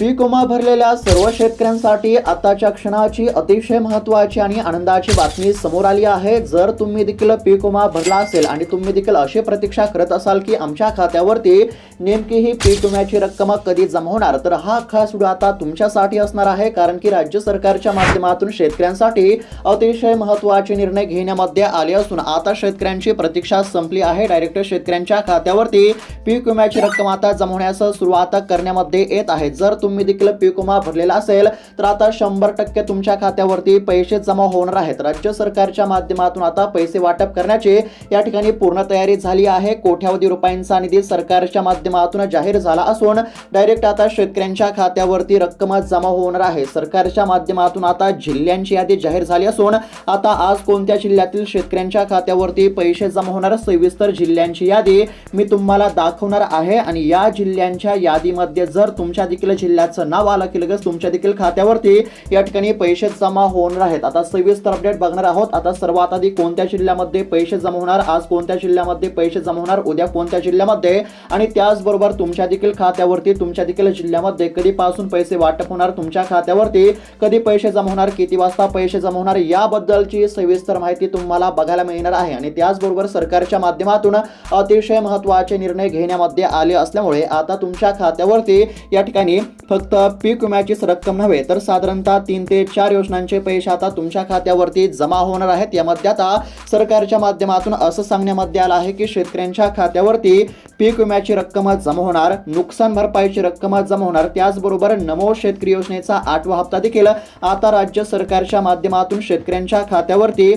पीक विमा भरलेल्या सर्व शेतकऱ्यांसाठी आताच्या क्षणाची अतिशय महत्त्वाची आणि आनंदाची बातमी समोर आली आहे. जर तुम्ही देखील पीक विमा भरला असेल आणि तुम्ही देखील अशी प्रतीक्षा करत असाल की आमच्या खात्यावरती नेमकी ही पीक विम्याची रक्कम कधी जमा होणार तर हा खास व्हिडिओ आता तुमच्यासाठी असणार आहे. कारण की राज्य सरकारच्या माध्यमातून शेतकऱ्यांसाठी अतिशय महत्त्वाचे निर्णय घेण्यामध्ये आले असून आता शेतकऱ्यांची प्रतीक्षा संपली आहे. डायरेक्ट शेतकऱ्यांच्या खात्यावरती पीक विम्याची रक्कम आता जमवण्यास सुरुवात करण्यामध्ये येत आहे. जर तुम्ही तुम्ही देखील पीक विमा भरलेला असेल तर आता शंभर टक्के तुमच्या खात्यावरती पैसे जमा होणार आहेत. राज्य सरकारच्या माध्यमातून आता पैसे वाटप करण्याची या ठिकाणी पूर्ण तयारी झाली आहे. कोट्यावधी रुपयांचा निधी सरकारच्या माध्यमातून जाहीर झाला असून डायरेक्ट आता शेतकऱ्यांच्या खात्यावरती रक्कम जमा होणार आहे. सरकारच्या माध्यमातून आता जिल्ह्यांची यादी जाहीर झाली असून आता आज कोणत्या जिल्ह्यातील शेतकऱ्यांच्या खात्यावरती पैसे जमा होणार सविस्तर जिल्ह्यांची यादी मी तुम्हाला दाखवणार आहे. आणि या जिल्ह्यांच्या यादीमध्ये जर तुमच्या देखील जिल्ह्याचं नाव आलं की लगेच तुमच्या देखील खात्यावरती या ठिकाणी पैसे जमा होणार आहेत आता सविस्तर अपडेट बघणार आहोत. आता सर्वात आधी कोणत्या जिल्ह्यामध्ये पैसे जमा होणार आज कोणत्या जिल्ह्यामध्ये पैसे जमा होणार उद्या कोणत्या जिल्ह्यामध्ये? आणि त्याचबरोबर तुमच्या देखील खात्यावरती तुमच्या देखील जिल्ह्यामध्ये कधीपासून पैसे वाटप होणार तुमच्या खात्यावरती कधी पैसे जमा होणार किती वाजता पैसे जमा होणार याबद्दलची सविस्तर माहिती तुम्हाला बघायला मिळणार आहे. आणि त्याचबरोबर सरकारच्या माध्यमातून अतिशय महत्त्वाचे निर्णय घेण्यामध्ये आले असल्यामुळे आता तुमच्या खात्यावरती या ठिकाणी फक्त पीक विम्याचीच रक्कम नव्हे तर साधारणतः तीन ते चार योजनांचे पैसे आता तुमच्या खात्यावरती जमा होणार आहेत. यामध्ये आता सरकारच्या माध्यमातून असं सांगण्यामध्ये आलं आहे की शेतकऱ्यांच्या खात्यावरती पीक विम्याची रक्कम जमा होणार नुकसान भरपाईची रक्कम जमा होणार. त्याचबरोबर नमो शेतकरी योजनेचा आठवा हप्ता देखील आता राज्य सरकारच्या माध्यमातून शेतकऱ्यांच्या खात्यावरती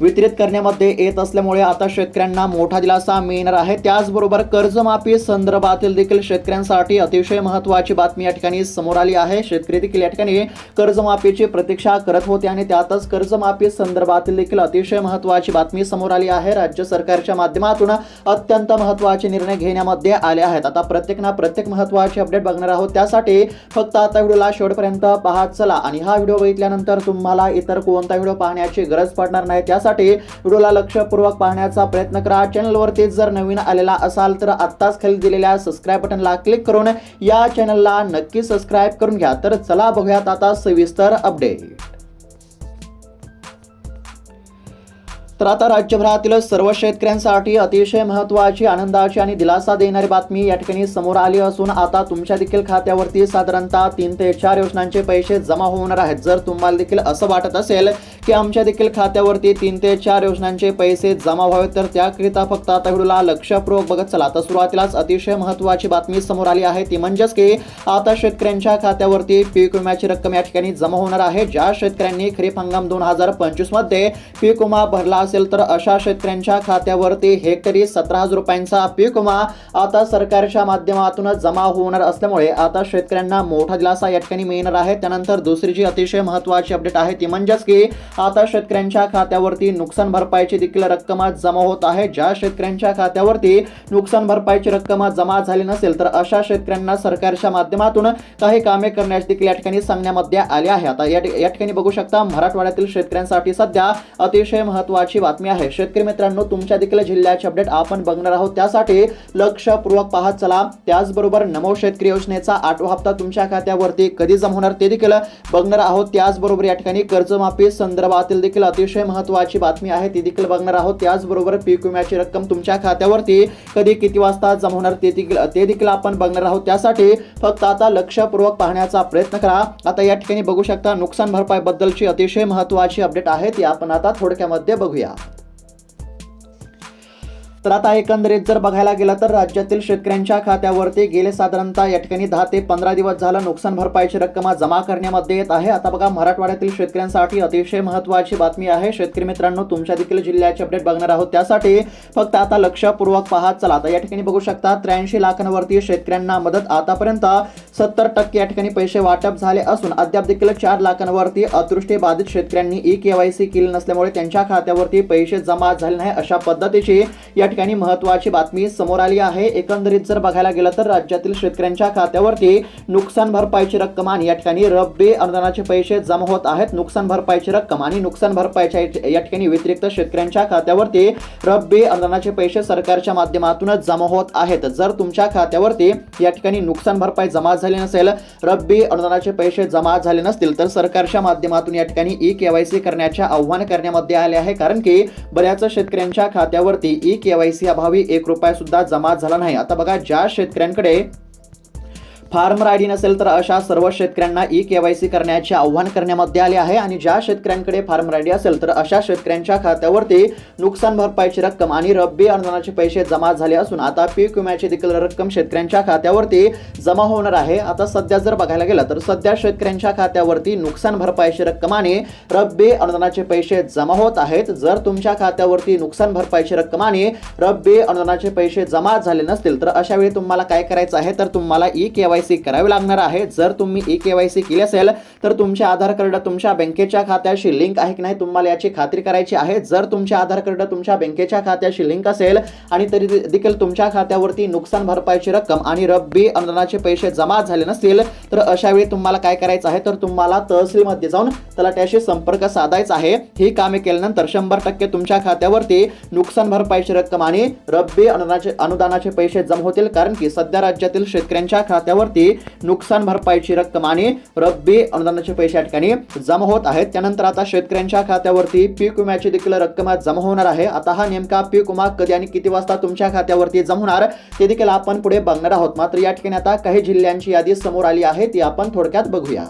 वितरित करण्यामध्ये येत असल्यामुळे आता शेतकऱ्यांना मोठा दिलासा मिळणार आहे. त्याचबरोबर कर्जमाफी संदर्भातील देखील शेतकऱ्यांसाठी अतिशय महत्त्वाची बातमी या ठिकाणी समोर आली आहे. शेतकरी देखील या ठिकाणी कर्जमाफीची प्रतीक्षा करत होते आणि त्यातच कर्जमाफी संदर्भातील देखील अतिशय महत्त्वाची बातमी समोर आली आहे. राज्य सरकारच्या माध्यमातून अत्यंत महत्त्वाचे निर्णय घेण्यामध्ये आले आहेत. आता प्रत्येक ना प्रत्येक महत्त्वाचे अपडेट बघणार आहोत. त्यासाठी फक्त आता व्हिडिओला शेवटपर्यंत पाहत चला. आणि हा व्हिडिओ बघितल्यानंतर तुम्हाला इतर कोणता व्हिडिओ पाहण्याची गरज पडणार नाही. त्या त्यासाठी व्हिडिओला लक्षपूर्वक पाहण्याचा प्रयत्न करा. चॅनलवरती जर नवीन आलेला असाल तर आत्ताच खाली दिलेल्या सबस्क्राईब बटनला क्लिक करून या चॅनलला नक्की सबस्क्राईब करून घ्या. तर चला बघूयात आता सविस्तर अपडेट तर आता राज्यभरातील सर्व शेतकऱ्यांसाठी अतिशय महत्त्वाची आनंदाची आणि दिलासा देणारी बातमी या ठिकाणी समोर आली असून आता तुमच्या देखील खात्यावरती साधारणतः तीन ते चार योजनांचे पैसे जमा होणार आहेत. जर तुम्हाला देखील असं वाटत असेल की आमच्या देखील खात्यावरती तीन ते चार योजनांचे पैसे जमा व्हावेत तर त्याकरिता फक्त आता व्हिडिओला लक्षपूर्वक बघत चला. तर सुरुवातीलाच अतिशय महत्त्वाची बातमी समोर आली आहे. ती म्हणजेच की आता शेतकऱ्यांच्या खात्यावरती पीक विम्याची रक्कम या ठिकाणी जमा होणार आहे. ज्या शेतकऱ्यांनी खरीप हंगाम दोन हजार पंचवीसमध्ये पीक विमा भरला असेल तर अशा शेतकऱ्यांच्या खात्यावरती हेक्टरी सतरा हजार रुपयांचा पीक विमा आता सरकारच्या माध्यमातून जमा होणार असल्यामुळे आता शेतकऱ्यांना मोठा दिलासा या ठिकाणी मिळणार आहे. त्यानंतर दुसरी जी अतिशय महत्त्वाची अपडेट आहे. ती म्हणजेच की आता शेतकऱ्यांच्या खात्यावरती नुकसान भरपाईची देखील रक्कम जमा होत आहे. ज्या शेतकऱ्यांच्या खात्यावरती नुकसान भरपाईची रक्कम जमा झाली नसेल तर अशा शेतकऱ्यांना सरकारच्या माध्यमातून काही कामे करण्यास देखील या ठिकाणी सांगण्यामध्ये आले आहे आता या या ठिकाणी बघू शकता मराठवाड्यातील शेतकऱ्यांसाठी सध्या अतिशय महत्त्वाची बातमी आहे. शेतकरी मित्रांनो तुमच्या देखील जिल्ह्याचे अपडेट आपण बघणार आहोत. त्यासाठी लक्षपूर्वक पाहत चला. त्याचबरोबर नमो शेतकरी योजनेचा आठवा हप्ता तुमच्या खात्यावरती कधी जमा होणार ते देखील बघणार आहोत. त्याचबरोबर या ठिकाणी कर्जमाफी संदर्भातील देखील अतिशय महत्त्वाची बातमी आहे. ती देखील बघणार आहोत. त्याचबरोबर पीक विम्याची रक्कम तुमच्या खात्यावरती कधी किती वाजता जमा होणार ते देखील ते देखील आपण बघणार आहोत. त्यासाठी फक्त आता लक्षपूर्वक पाहण्याचा प्रयत्न करा. आता या ठिकाणी बघू शकता नुकसान भरपाईबद्दलची अतिशय महत्त्वाची अपडेट आहे. ती आपण आता थोडक्यामध्ये बघूया. तर आता एकंदरीत जर बघायला गेलं तर राज्यातील शेतकऱ्यांच्या खात्यावरती गेले साधारणतः या ठिकाणी दहा ते पंधरा दिवस झालं नुकसान भरपाईची रक्कम जमा करण्यामध्ये येत आहे. आता बघा मराठवाड्यातील शेतकऱ्यांसाठी अतिशय महत्त्वाची बातमी आहे. शेतकरी मित्रांनो तुमच्या देखील जिल्ह्याचे अपडेट बघणार आहोत. त्यासाठी फक्त आता लक्षपूर्वक पाहत चला. आता या ठिकाणी बघू शकता त्र्याऐंशी लाखांवरती शेतकऱ्यांना मदत आतापर्यंत सत्तर टक्के या ठिकाणी पैसे वाटप झाले असून अद्याप देखील चार लाखांवरती अतृष्टी बाधित शेतकऱ्यांनी ई केवायसी केली नसल्यामुळे त्यांच्या खात्यावरती पैसे जमा झाले नाही अशा पद्धतीची या ठिकाणी महत्वाची बातमी समोर आली आहे. एकंदरीत जर बघायला गेलं तर राज्यातील शेतकऱ्यांच्या खात्यावरती नुकसान भरपाईची रक्कम आणि या ठिकाणी रब्बी अनुदानाचे पैसे जमा होत आहेत. नुकसान भरपाईची रक्कम आणि नुकसान भरपाईच्या या ठिकाणी व्यतिरिक्त शेतकऱ्यांच्या खात्यावरती रब्बी अनुदानाचे पैसे सरकारच्या माध्यमातूनच जमा होत आहेत. जर तुमच्या खात्यावरती या ठिकाणी नुकसान भरपाई जमा झाली नसेल रब्बी अनुदानाचे पैसे जमा झाले नसतील तर सरकारच्या माध्यमातून या ठिकाणी ई केवायसी करण्याचे आव्हान करण्यामध्ये आले आहे. कारण की बऱ्याच शेतकऱ्यांच्या खात्यावरती ई केवायसी अभावी एक रुपया सुद्धा जमा झाला नाही. आता बघा ज्या शेतकऱ्यांकडे फार्मर आय डी नसेल तर अशा सर्व शेतकऱ्यांना ई केवायसी करण्याचे आव्हान करण्यामध्ये आले आहे. आणि ज्या शेतकऱ्यांकडे फार्मर आय डी असेल तर अशा शेतकऱ्यांच्या खात्यावरती नुकसान भरपाईची रक्कम आणि रब्बी अनुदानाचे पैसे जमा झाले असून आता पीक विम्याची देखील रक्कम शेतकऱ्यांच्या खात्यावरती जमा होणार आहे. आता सध्या जर बघायला गेलं तर सध्या शेतकऱ्यांच्या खात्यावरती नुकसान भरपाईची रक्कम आणि रब्बी अनुदानाचे पैसे जमा होत आहेत. जर तुमच्या खात्यावरती नुकसान भरपाईची रक्कम आणि रब्बी अनुदानाचे पैसे जमा झाले नसतील तर अशा वेळी तुम्हाला काय करायचं आहे? तर तुम्हाला ई के वाय केवायसी करावी लागणार आहे. जर तुम्ही ई केवायसी केली असेल तर तुमचे आधार कार्ड तुमच्या बँकेच्या खात्याशी लिंक आहे की नाही तुम्हाला याची खात्री करायची आहे. जर तुमचे आधार कार्ड तुमच्या बँकेच्या खात्याशी लिंक असेल आणि तरी देखील तुमच्या खात्यावरती नुकसान भरपाईची रक्कम आणि रब्बी अनुदानाचे पैसे जमा झाले नसतील तर अशा वेळी तुम्हाला काय करायचं आहे तर तुम्हाला तहसीलमध्ये जाऊन तलाट्याशी संपर्क साधायचा आहे. ही कामे केल्यानंतर शंभर टक्के तुमच्या खात्यावरती नुकसान भरपाईची रक्कम आणि रब्बी अनुदानाचे अनुदानाचे पैसे जमा होतील कारण की सध्या राज्यातील शेतकऱ्यांच्या खात्यावर खात्यावरती नुकसान भरपाईची रक्कम आणि रब्बी अनुदानाचे पैसे या ठिकाणी जमा होत आहेत. त्यानंतर आता शेतकऱ्यांच्या खात्यावरती पीक विम्याची देखील रक्कम जमा होणार आहे. आता हा नेमका पीक विमा कधी आणि किती वाजता तुमच्या खात्यावरती जमा होणार ते देखील आपण पुढे बघणार आहोत. मात्र या ठिकाणी आता काही जिल्ह्यांची यादी समोर आली आहे ती आपण थोडक्यात बघूया.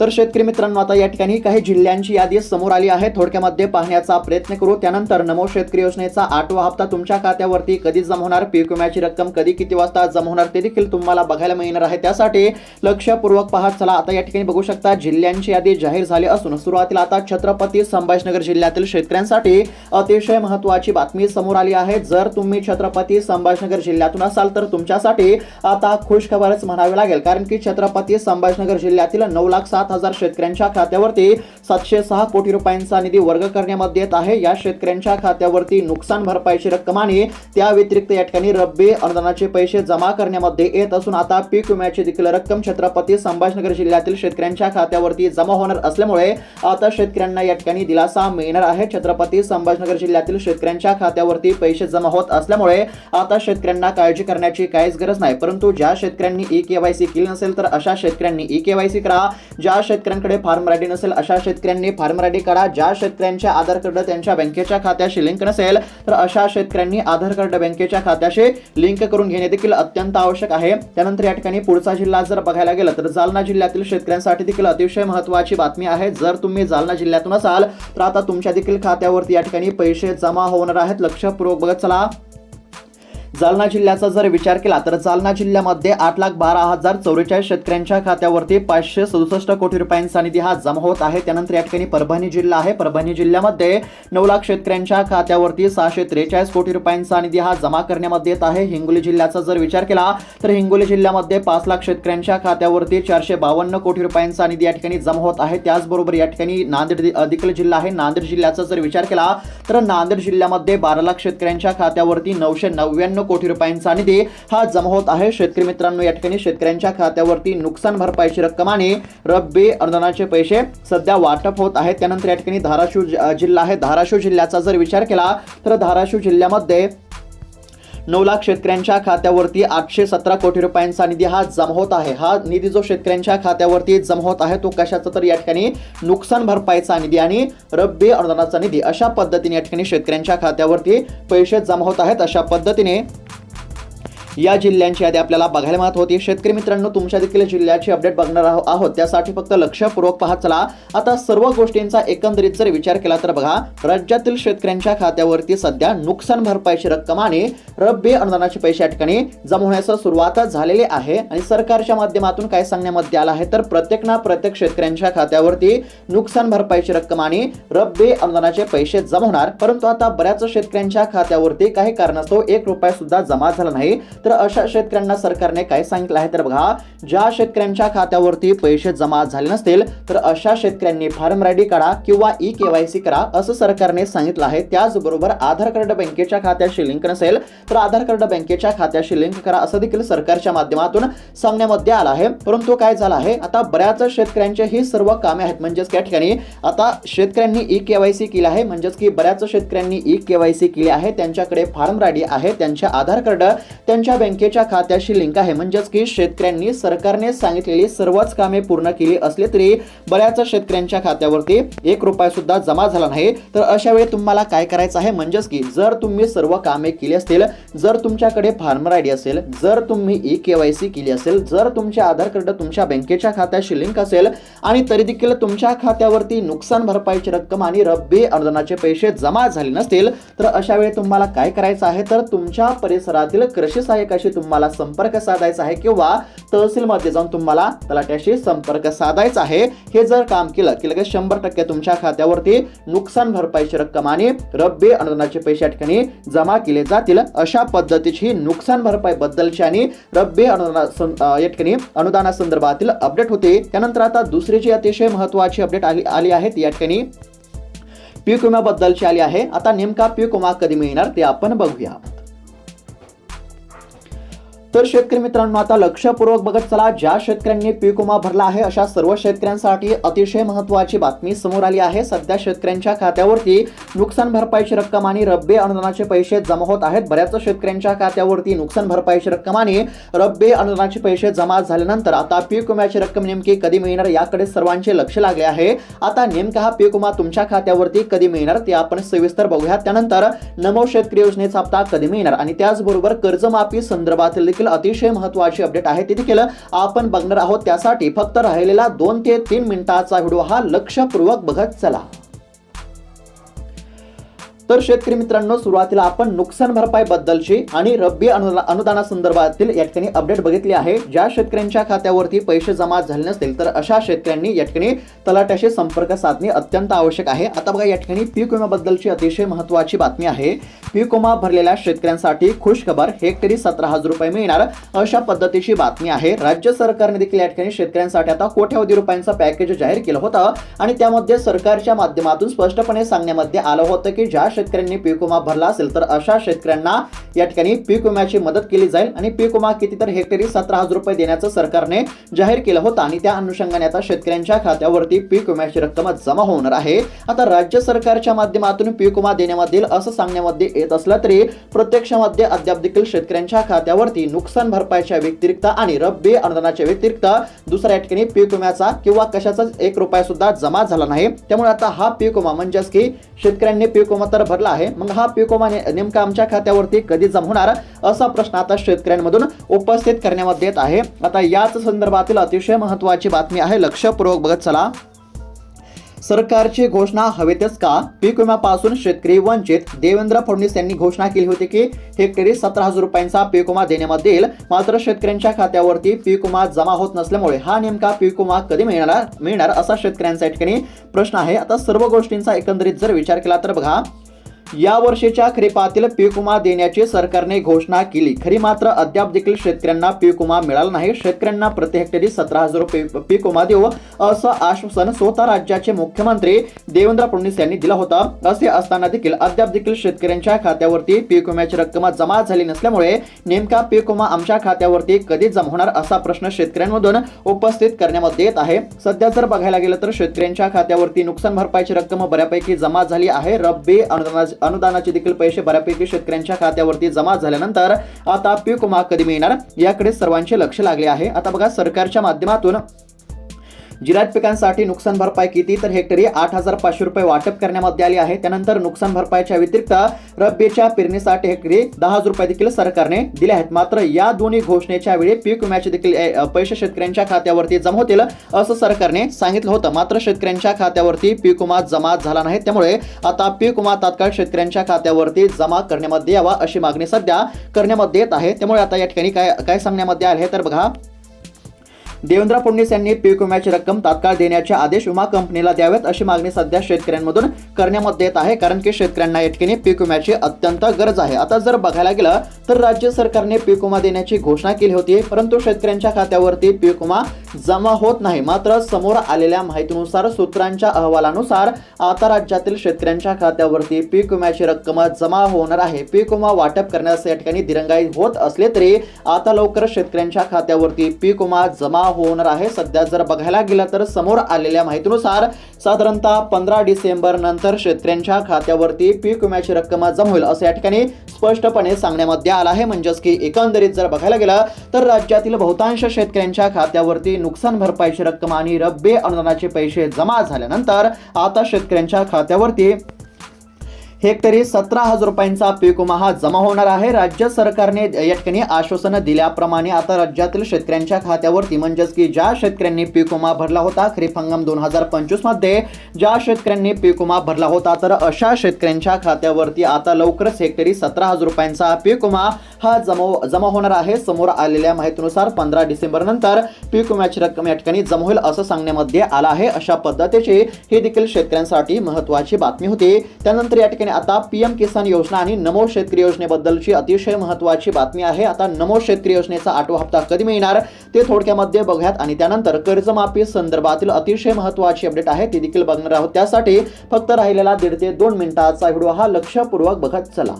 तर शेतकरी मित्रांनो आता या ठिकाणी काही जिल्ह्यांची यादी समोर आली आहे. थोडक्यामध्ये पाहण्याचा प्रयत्न करू. त्यानंतर नमो शेतकरी योजनेचा आठवा हप्ता तुमच्या खात्यावरती कधी जमा होणार? पीक विम्याची रक्कम कधी किती वाजता जमा होणार? ते देखील तुम्हाला बघायला मिळणार आहे. त्यासाठी लक्षपूर्वक पाहत चला. आता या ठिकाणी बघू शकता जिल्ह्यांची यादी जाहीर झाली असून सुरुवातीला आता छत्रपती संभाजीनगर जिल्ह्यातील शेतकऱ्यांसाठी अतिशय महत्वाची बातमी समोर आली आहे. जर तुम्ही छत्रपती संभाजीनगर जिल्ह्यातून असाल तर तुमच्यासाठी आता खुश खबरच म्हणावी लागेल. कारण की छत्रपती संभाजीनगर जिल्ह्यातील नऊ लाख सात हजार शेतकऱ्यांच्या खात्यावरती सातशे सहा कोटी रुपयांचा निधी वर्ग करण्यामध्ये येत आहे. या शेतकऱ्यांच्या खात्यावरती नुकसान भरपाईची रक्कम आणि त्या व्यतिरिक्त या ठिकाणी रब्बी अनुदानाचे पैसे जमा करण्यामध्ये येत असून आता पीक विम्याची देखील रक्कम छत्रपती संभाजीनगर जिल्ह्यातील शेतकऱ्यांच्या खात्यावरती जमा होणार असल्यामुळे आता शेतकऱ्यांना या ठिकाणी दिलासा मिळणार आहे. छत्रपती संभाजीनगर जिल्ह्यातील शेतकऱ्यांच्या खात्यावरती पैसे जमा होत असल्यामुळे आता शेतकऱ्यांना काळजी करण्याची काहीच गरज नाही. परंतु ज्या शेतकऱ्यांनी ई केवायसी केली नसेल तर अशा शेतकऱ्यांनी ई केवायसी करा. ज्या शेतकऱ्यांकडे फार्म आयडी नसेल अशा शेतकऱ्यांनी फार्म आयडी काढा ज्या शेतकऱ्यांचे आधार कार्ड त्यांच्या बँकेच्या खात्याशी लिंक नसेल तर अशा शेतकऱ्यांनी आधार कार्ड बँकेच्या खात्याशी लिंक करून घेणे देखील अत्यंत आवश्यक आहे. त्यानंतर या ठिकाणी पुढचा जिल्हा जर बघायला गेलं तर जालना जिल्ह्यातील शेतकऱ्यांसाठी देखील अतिशय महत्वाची बातमी आहे. जर तुम्ही जालना जिल्ह्यातून असाल तर आता तुमच्या देखील खात्यावरती या ठिकाणी पैसे जमा होणार आहेत. लक्षपूर्वक बघत चला. जालना जिल्ह्याचा जर विचार केला तर जालना जिल्ह्यामध्ये आठ लाख बारा हजार चौवेचाळीस शेतकऱ्यांच्या खात्यावरती पाचशे सदुसष्ट कोटी रुपयांचा निधी हा जमा होत आहे. त्यानंतर या ठिकाणी परभणी जिल्हा आहे. परभणी जिल्ह्यामध्ये नऊ लाख शेतकऱ्यांच्या खात्यावरती सहाशे त्रेचाळीस कोटी रुपयांचा निधी हा जमा करण्यामध्ये येत आहे. हिंगोली जिल्ह्याचा जर विचार केला तर हिंगोली जिल्ह्यामध्ये पाच लाख शेतकऱ्यांच्या खात्यावरती चारशे बावन्न कोटी रुपयांचा निधी या ठिकाणी जमा होत आहे. त्याचबरोबर या ठिकाणी नांदेड अधिकल देखील जिल्हा आहे. नांदेड जिल्ह्याचा जर विचार केला तर नांदेड जिल्ह्यामध्ये बारा लाख शेतकऱ्यांच्या खात्यावरती नऊशे नव्याण्णव कोटी रुपयांचा निधी हा जमा होत आहे. शेतकरी मित्रांनो या ठिकाणी शेतकऱ्यांच्या खात्यावरती नुकसान भरपाईची रक्कम आणि रब्बी अनुदानाचे पैसे सध्या वाटप होत आहेत. त्यानंतर या ठिकाणी धाराशिव जिल्हा आहे. धाराशिव जिल्ह्याचा जर विचार केला तर धाराशिव जिल्ह्यामध्ये नऊ लाख शेतकऱ्यांच्या खात्यावरती आठशे सतरा कोटी रुपयांचा निधी हा जमा होत आहे. हा निधी जो शेतकऱ्यांच्या खात्यावरती जमा होत आहे तो कशाचा तर या ठिकाणी नुकसान भरपाईचा निधी आणि रब्बी अनुदानाचा निधी. अशा पद्धतीने या ठिकाणी शेतकऱ्यांच्या खात्यावरती पैसे जमा होत आहेत. अशा पद्धतीने या जिल्ह्यांची यादी आपल्याला बघायला मिळत होती. शेतकरी मित्रांनो तुमच्या देखील जिल्ह्याची अपडेट बघणार आहो- आहोत. त्यासाठी फक्त लक्षपूर्वक पाहत चला. आता सर्व गोष्टींचा एकंदरीत जर विचार केला तर बघा राज्यातील शेतकऱ्यांच्या खात्यावरती सध्या नुकसान भरपाईची रक्कम आणि रब्बी अनुदानाचे पैसे या ठिकाणी जमा होण्यास सुरुवात झालेली आहे. आणि सरकारच्या माध्यमातून काय सांगण्यामध्ये आलं आहे तर प्रत्येक ना प्रत्येक शेतकऱ्यांच्या खात्यावरती नुकसान भरपाईची रक्कम आणि रब्बी अनुदानाचे पैसे जमा होणार. परंतु आता बऱ्याच शेतकऱ्यांच्या खात्यावरती काही कारणास्तव एक रुपया सुद्धा जमा झाला नाही. तर अशा शेतकऱ्यांना सरकारने काय सांगितलं आहे? तर बघा ज्या शेतकऱ्यांच्या खात्यावरती पैसे जमा झाले नसतील तर अशा शेतकऱ्यांनी फार्म आयडी काढा किंवा ई केवायसी करा असं सरकारने सांगितलं आहे. त्याचबरोबर आधार कार्ड बँकेच्या खात्याशी लिंक नसेल तर आधार कार्ड बँकेच्या खात्याशी लिंक करा असं देखील सरकारच्या माध्यमातून सांगण्यामध्ये आलं आहे. परंतु काय झालं आहे? आता बऱ्याच शेतकऱ्यांचे ही सर्व कामे आहेत. म्हणजेच त्या ठिकाणी आता शेतकऱ्यांनी ई केवायसी केली आहे. म्हणजेच की बऱ्याच शेतकऱ्यांनी ई केवायसी केली आहे. त्यांच्याकडे फार्म आयडी आहे. त्यांचे आधार कार्ड त्यांच्या तुमच्या बँकेच्या खात्याशी लिंक आहे. म्हणजेच की शेतकऱ्यांनी सरकारने सांगितलेली सर्वच कामे पूर्ण केली असली तरी बऱ्याच शेतकऱ्यांच्या खात्यावरती एक रुपया सुद्धा जमा झाला नाही. तर अशा वेळी तुम्हाला काय करायचं आहे? म्हणजेच की जर तुम्ही सर्व कामे केली असतील जर तुमच्याकडे फार्मर आय डी असेल जर तुम्ही ई के वाय सी केली असेल जर तुमचे आधार कार्ड तुमच्या बँकेच्या खात्याशी लिंक असेल आणि तरी देखील तुमच्या खात्यावरती नुकसान भरपाईची रक्कम आणि रब्बी अनुदानाचे पैसे जमा झाले नसतील तर अशा वेळी तुम्हाला काय करायचं आहे? तर तुमच्या परिसरातील कृषी सहाय्यकाशी तुम्हाला संपर्क साधायचा आहे किंवा तहसीलमध्ये जाऊन तुम्हाला तलाट्याशी संपर्क साधायचा आहे हे जर काम केलं की लगेच शंभर टक्के तुमच्या खात्यावरती नुकसान भरपाईची रक्कम आणि रब्बी अनुदानाचे पैसे या ठिकाणी जमा केले जातील. अशा पद्धतीची ही नुकसान भरपाई बद्दलची आणि रब्बी अनुदाना या ठिकाणी अनुदानासंदर्भातील अपडेट होते. त्यानंतर आता दुसरी जी अतिशय महत्वाची अपडेट आली आली आहे या ठिकाणी पीक विम्याबद्दलची आली आहे. आता नेमका पीक विमा कधी मिळणार ते आपण बघूया. तर शेतकरी मित्रांनो आता लक्षपूर्वक बघत चला ज्या शेतकऱ्यांनी पीक विमा भरला आहे अशा सर्व शेतकऱ्यांसाठी अतिशय महत्वाची बातमी समोर आली आहे. सध्या शेतकऱ्यांच्या खात्यावरती नुकसान भरपाईची रक्कम आणि रब्बे अनुदानाचे पैसे जमा होत आहेत. बऱ्याच शेतकऱ्यांच्या खात्यावरती नुकसान भरपाईची रक्कम आणि रब्बी अनुदानाचे पैसे जमा झाल्यानंतर आता पीक विम्याची रक्कम नेमकी कधी मिळणार याकडे सर्वांचे लक्ष लागले आहे. आता नेमका हा पीक विमा तुमच्या खात्यावरती कधी मिळणार ते आपण सविस्तर बघूया. त्यानंतर नमो शेतकरी योजनेचा हप्ता कधी मिळणार आणि त्याचबरोबर कर्जमाफी संदर्भातील देखील अतिशय महत्वाची अपडेट आहे. ते देखील आपण बघणार आहोत. त्यासाठी फक्त राहिलेला दोन ते तीन मिनिटाचा व्हिडिओ हा लक्षपूर्वक बघत चला. तर शेतकरी मित्रांनो सुरुवातीला आपण नुकसान भरपाई बद्दलची आणि रब्बी अनुदा या ठिकाणी अपडेट बघितली आहे. ज्या शेतकऱ्यांच्या खात्यावरती पैसे जमा झाले नसतील तर अशा शेतकऱ्यांनी या ठिकाणी तलाट्याशी संपर्क साधणे अत्यंत आवश्यक आहे. आता बघा या ठिकाणी पीक विम्याबद्दलची अतिशय महत्वाची बातमी आहे. पीक विमा भरलेल्या शेतकऱ्यांसाठी खुश खबर हेक्टरी सतरा हजार रुपये मिळणार अशा पद्धतीची बातमी आहे. राज्य सरकारने देखील या ठिकाणी शेतकऱ्यांसाठी आता कोट्यावधी रुपयांचा पॅकेज जाहीर केलं होतं आणि त्यामध्ये सरकारच्या माध्यमातून स्पष्टपणे सांगण्यामध्ये आलं होतं की ज्या शेतकऱ्यांनी पीक विमा भरला असेल तर अशा शेतकऱ्यांना या ठिकाणी पीक विम्याची मदत केली जाईल आणि पीक विमा किती तर हेक्टरी सतरा हजार रुपये देण्याचं सरकारने जाहीर केलं होतं आणि त्या अनुषंगाने आता शेतकऱ्यांच्या खात्यावरती पीक विम्याची रक्कम जमा होणार आहे. आता राज्य सरकारच्या माध्यमातून पीक विमा देण्यामध्ये असं सांगण्यामध्ये येत असलं तरी प्रत्यक्षामध्ये अद्याप देखील शेतकऱ्यांच्या खात्यावरती नुकसान भरपाईच्या व्यतिरिक्त आणि रब्बी अनुदानाच्या व्यतिरिक्त दुसऱ्या ठिकाणी पीक विम्याचा किंवा कशाचाच एक रुपया सुद्धा जमा झाला नाही. त्यामुळे आता हा पीक विमा म्हणजेच की शेतकऱ्यांनी पीक विमा तर भरला आहे. मग हा पिकोमा नेमका आमच्या खात्यावरती कधी जमा होणार असा प्रश्न आता शेतकऱ्यांमधून उपस्थित करण्यामध्ये येत आहे. आता याच संदर्भातील अतिशय महत्वाची बातमी आहे. लक्षपूर्वक बघत चला. सरकारची घोषणा हवेतच का? पीक विम्यापासून शेतकरी वंचित. देवेंद्र फडणवीस यांनी घोषणा केली होती की हेक्टरी सतरा हजार रुपयांचा पीक विमा देण्यामध्ये येईल. मात्र शेतकऱ्यांच्या खात्यावरती पीक विमा जमा होत नसल्यामुळे हा नेमका पीक विमा कधी मिळणार मिळणार असा शेतकऱ्यांच्या ठिकाणी प्रश्न आहे. आता सर्व गोष्टींचा एकंदरीत जर विचार केला तर बघा. या वर्षीच्या खरीपातील पीक विमा देण्याची सरकारने घोषणा केली. खरी मात्र अद्याप देखील शेतकऱ्यांना पीक विमा मिळाला नाही. शेतकऱ्यांना प्रति हेक्टरी सतरा हजार रुपये पीक विमा देऊ असं आश्वासन स्वतः राज्याचे मुख्यमंत्री देवेंद्र फडणवीस यांनी दिला होता. असे असताना देखील अद्याप देखील शेतकऱ्यांच्या खात्यावरती पीक विम्याची रक्कम जमा झाली नसल्यामुळे नेमका पीक विमा आमच्या खात्यावरती कधी जमा होणार असा प्रश्न शेतकऱ्यांमधून उपस्थित करण्यामध्ये येत आहे. सध्या जर बघायला गेलं तर शेतकऱ्यांच्या खात्यावरती नुकसान भरपाईची रक्कम बऱ्यापैकी जमा झाली आहे. रब्बी अनुदानाची अनुदानाचे देखील पैसे बऱ्यापैकी शेतकऱ्यांच्या खात्यावरती जमा झाल्यानंतर आता पीक विमा कधी मिळणार याकडे सर्वांचे लक्ष लागले आहे. आता बघा सरकारच्या माध्यमातून जिरायत पिकांसाठी नुकसान भरपाई किती? तर हेक्टरी आठ हजार पाचशे रुपये वाटप करण्यामध्ये आली आहे. त्यानंतर नुकसान भरपाईच्या व्यतिरिक्त रब्बीच्या पेरणीसाठी हेक्टरी दहा हजार रुपये देखील सरकारने दिले आहेत. मात्र या दोन्ही घोषणेच्या वेळी पीक विम्याचे देखील पैसे शेतकऱ्यांच्या खात्यावरती जमा होतील असं सरकारने सांगितलं होतं. मात्र शेतकऱ्यांच्या खात्यावरती पीक विमा जमा झाला नाही. त्यामुळे आता पीक विमा तात्काळ शेतकऱ्यांच्या खात्यावरती जमा करण्यामध्ये यावा अशी मागणी सध्या करण्यामध्ये येत आहे. त्यामुळे आता या ठिकाणी काय काय सांगण्यामध्ये आले तर बघा. देवेंद्र फडणवीस यांनी पीक विम्याची रक्कम तात्काळ देण्याचे आदेश विमा कंपनीला द्यावेत अशी मागणी सध्या शेतकऱ्यांमधून करण्यामध्ये येत आहे कारण की शेतकऱ्यांना या ठिकाणी पीक विम्याची अत्यंत गरज आहे. आता जर बघायला गेलं तर राज्य सरकारने पीक विमा देण्याची घोषणा केली होती परंतु शेतकऱ्यांच्या खात्यावरती पीक विमा जमा होत नाही. मात्र समोर आलेल्या माहितीनुसार सूत्रांच्या अहवालानुसार आता राज्यातील शेतकऱ्यांच्या खात्यावरती पीक विम्याची रक्कम जमा होणार आहे. पीक विमा वाटप करण्यास या ठिकाणी दिरंगाई होत असले तरी आता लवकर शेतकऱ्यांच्या खात्यावरती पीक विमा जमा होणार आहे. सध्या जर बघायला गेलं तर समोर आलेल्या माहितीनुसार साधारणतः पंधरा डिसेंबर नंतर शेतकऱ्यांच्या खात्यावरती पीक विम्याची रक्कम जमा होईल असं या ठिकाणी स्पष्टपणे सांगण्यामध्ये आलं आहे. म्हणजेच की एकंदरीत जर बघायला गेलं तर राज्यातील बहुतांश शेतकऱ्यांच्या खात्यावरती नुकसान भरपाईची रक्कम आणि रब्बे अनुदानाचे पैसे जमा झाल्यानंतर आता शेतकऱ्यांच्या खात्यावरती हेक्टरी सतरा हजार रुपयांचा पीक विमा हा जमा होणार आहे. राज्य सरकारने या ठिकाणी आश्वासन दिल्याप्रमाणे आता राज्यातील शेतकऱ्यांच्या खात्यावरती म्हणजेच की ज्या शेतकऱ्यांनी पीक विमा भरला होता खरीप हंगाम दोन हजार पंचवीसमध्ये ज्या शेतकऱ्यांनी पीक विमा भरला होता तर अशा शेतकऱ्यांच्या खात्यावरती आता लवकरच हेक्टरी सतरा हजार रुपयांचा पीक विमा हा जमा जमा होणार आहे. समोर आलेल्या माहितीनुसार पंधरा डिसेंबर नंतर पीक विम्याची रक्कम या ठिकाणी जमा होईल असं सांगण्यामध्ये आलं आहे. अशा पद्धतीची ही देखील शेतकऱ्यांसाठी महत्वाची बातमी होती. त्यानंतर या ठिकाणी आता पीएम किसान योजना आणि नमो शेतकरी योजनेबद्दलची अतिशय महत्वाची बातमी आहे. आता नमो शेतकरी योजनेचा आठवा हप्ता कधी मिळणार? ते थोडक्यामध्ये बघूयात. आणि त्यानंतर कर्जमाफी संदर्भातील अतिशय महत्वाची अपडेट आहे. ती देखील बघणार आहोत. त्यासाठी फक्त राहिलेला दीड ते दोन मिनिटाचा व्हिडिओ हा लक्षपूर्वक बघत चला.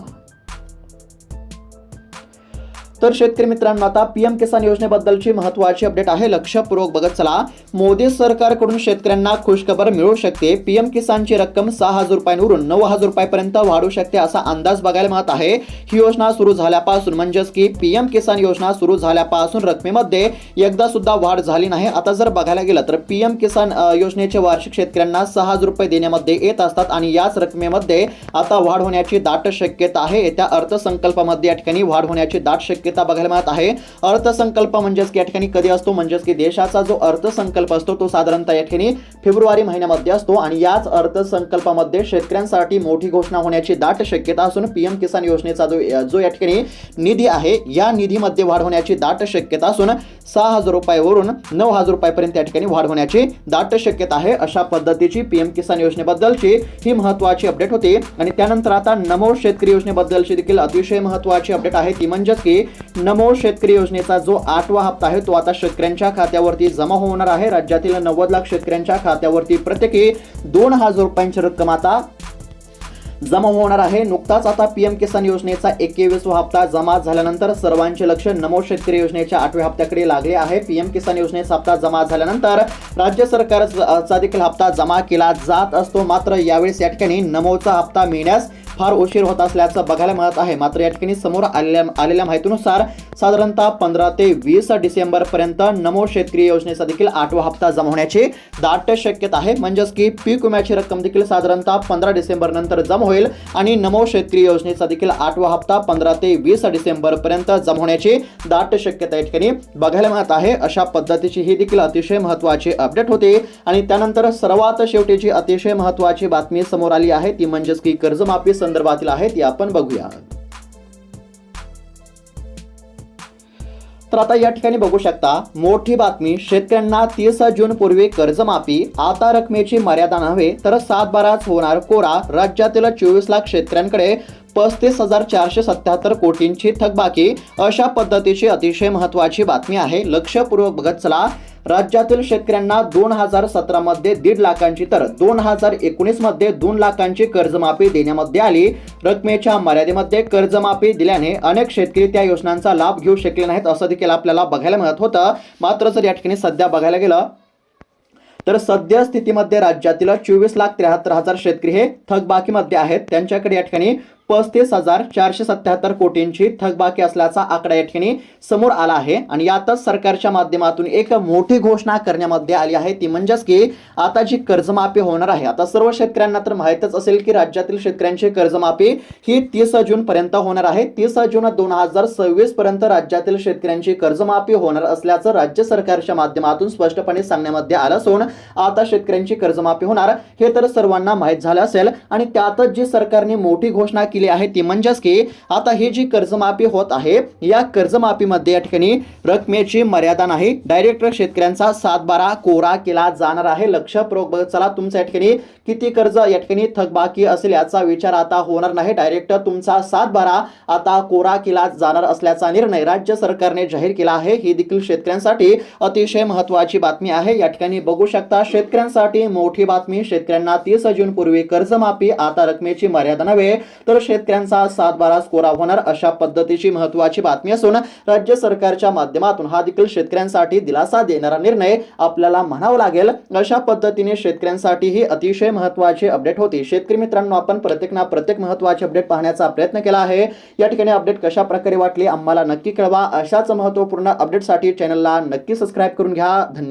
तर शेतकरी मित्रांनो आता पीएम किसान योजनेबद्दलची महत्वाची अपडेट आहे. लक्षपूर्वक बघत चला. मोदी सरकारकडून शेतकऱ्यांना खुशखबर मिळू शकते. पीएम किसानची रक्कम सहा हजार रुपयांवरून नऊ हजार रुपयापर्यंत वाढू शकते असा अंदाज बघायला मिळत आहे. ही योजना सुरू झाल्यापासून म्हणजेच की पीएम किसान योजना सुरू झाल्यापासून रकमेमध्ये एकदा सुद्धा वाढ झाली नाही. आता जर बघायला गेलं तर पीएम किसान योजनेचे वार्षिक शेतकऱ्यांना सहा हजार रुपये देण्यामध्ये येत असतात आणि याच रकमेमध्ये आता वाढ होण्याची दाट शक्यता आहे. येत्या अर्थसंकल्पामध्ये या ठिकाणी वाढ होण्याची दाट शक्यता बघायला मिळत आहे. अर्थसंकल्प म्हणजेच की या ठिकाणी कधी असतो? म्हणजेच की देशाचा जो अर्थसंकल्प असतो तो साधारणतः या ठिकाणी फेब्रुवारी महिन्यामध्ये असतो आणि याच अर्थसंकल्पामध्ये शेतकऱ्यांसाठी मोठी घोषणा होण्याची दाट शक्यता असून पीएम किसान योजनेचा जो जो या ठिकाणी निधी आहे या निधीमध्ये वाढ होण्याची दाट शक्यता असून सहा हजार रुपयावरून नऊ हजार रुपयापर्यंत या ठिकाणी वाढ होण्याची दाट शक्यता आहे. अशा पद्धतीची पीएम किसान योजनेबद्दलची ही महत्वाची अपडेट होती. आणि त्यानंतर आता नमो शेतकरी योजनेबद्दलची देखील अतिशय महत्वाची अपडेट आहे. ती म्हणजेच की नमो शेतकरी योजनेचा जो आठवा हप्ता आहे तो आता शेतकऱ्यांच्या खात्यावरती जमा होणार आहे. राज्यातील नव्वद लाख शेतकऱ्यांच्या खात्यावरती प्रत्येकी दोन हजार रुपयांची रक्कम आता जमा होणार आहे. नुकताच आता पीएम किसान योजनेचा एकवीसवा हप्ता जमा झाल्यानंतर सर्वांचे लक्ष नमो शेतकरी योजनेच्या आठव्या हप्त्याकडे लागले आहे. पीएम किसान योजनेचा हप्ता जमा झाल्यानंतर राज्य सरकारचा देखील हप्ता जमा केला जात असतो. मात्र यावेळेस या ठिकाणी नमोचा हप्ता मिळण्यास फार उशीर होत असल्याचं बघायला मिळत आहे. मात्र या ठिकाणी समोर आलेल्या आलेल्या माहितीनुसार साधारणतः पंधरा ते वीस डिसेंबर पर्यंत नमो शेतकरी योजनेचा देखील आठवा हप्ता जमा होण्याची दाट शक्यता आहे. म्हणजेच की पीक विम्याची रक्कम देखील साधारणतः पंधरा डिसेंबर नंतर जमा होईल आणि नमो शेतकरी योजनेचा देखील आठवा हप्ता पंधरा ते वीस डिसेंबर पर्यंत जमा होण्याची दाट शक्यता या ठिकाणी बघायला मिळत आहे. अशा पद्धतीची ही देखील अतिशय महत्वाची अपडेट होती आणि त्यानंतर सर्वात शेवटी जी अतिशय महत्वाची बातमी समोर आली आहे. ती म्हणजेच की कर्जमाफी संदर्भातील आहे ते आपण बघूया. तर आता या ठिकाणी बघू शकता मोठी बातमी शेतकऱ्यांना तीस जून पूर्वी कर्जमाफी आता रकमेची मर्यादा नव्हे तर सात बाराच होणार कोरा राज्यातील चोवीस लाख शेतकऱ्यांकडे पस्तीस हजार चारशे सत्याहत्तर कोटींची थकबाकी अशा पद्धतीची अतिशय महत्वाची बातमी आहे. लक्षपूर्वक बघत चला. राज्यातील शेतकऱ्यांना दोन हजार सतरामध्ये दीड लाखांची तर दोन हजार एकोणीसमध्ये दोन लाखांची कर्जमाफी देण्यामध्ये आली. रकमेच्या मर्यादेमध्ये कर्जमाफी दिल्याने अनेक शेतकरी त्या योजनांचा लाभ घेऊ शकले नाहीत असं देखील आपल्याला बघायला मिळत होतं. मात्र जर या ठिकाणी सध्या बघायला गेलं तर सध्या स्थितीमध्ये राज्यातील चोवीस लाख त्र्याहत्तर हजार शेतकरी हे थकबाकीमध्ये आहेत. त्यांच्याकडे या ठिकाणी पस्तीस हजार चारशे सत्याहत्तर कोटींची थकबाकी असल्याचा आकडा या ठिकाणी समोर आला आहे. आणि यातच सरकारच्या माध्यमातून एक मोठी घोषणा करण्यामध्ये आली आहे. ती म्हणजेच की आता जी कर्जमाफी होणार आहे आता सर्व शेतकऱ्यांना तर माहीतच असेल की राज्यातील शेतकऱ्यांची कर्जमाफी ही तीस जून पर्यंत होणार आहे. तीस जून दोन हजार सव्वीस पर्यंत राज्यातील शेतकऱ्यांची कर्जमाफी होणार असल्याचं राज्य सरकारच्या माध्यमातून स्पष्टपणे सांगण्यामध्ये आलं असून आता शेतकऱ्यांची कर्जमाफी होणार हे तर सर्वांना माहीत झालं असेल. आणि त्यातच जी सरकारने मोठी घोषणा केली आहे ती म्हणजेच की आता ही जी कर्जमाफी होत आहे या कर्जमाफीमध्ये या ठिकाणी रकमेची मर्यादा नाही. डायरेक्ट शेतकऱ्यांचा सात बारा कोरा केला जाणार आहे. लक्षपूर्वक बघत चला तुमच्या या ठिकाणी किती कर्ज या ठिकाणी थकबाकी असेल याचा विचार आता होणार नाही. डायरेक्ट तुमचा सात बारा आता कोरा केला जाणार असल्याचा निर्णय राज्य सरकारने जाहीर केला आहे. ही देखील शेतकऱ्यांसाठी अतिशय महत्वाची बातमी आहे. या ठिकाणी बघू शकता शेतकऱ्यांसाठी मोठी बातमी. शेतकऱ्यांना तीस जून पूर्वी कर्जमाफी आता रकमेची मर्यादा नव्हे तर शेतकऱ्यांचा सात बारा स्कोरा होणार अशा पद्धतीची महत्वाची बातमी असून राज्य सरकारच्या माध्यमातून हा देखील शेतकऱ्यांसाठी दिलासा देणारा निर्णय आपल्याला म्हणावा लागेल. अशा पद्धतीने शेतकऱ्यांसाठी ही अतिशय महत्वाची अपडेट होती. शेतकरी मित्रांनो आपण प्रत्येक ना प्रत्येक महत्वाची अपडेट पाहण्याचा प्रयत्न केला आहे. या ठिकाणी अपडेट कशा प्रकारे वाटली आम्हाला नक्की कळवा. अशाच महत्त्वपूर्ण अपडेटसाठी चॅनलला नक्की सबस्क्राईब करून घ्या. धन्यवाद.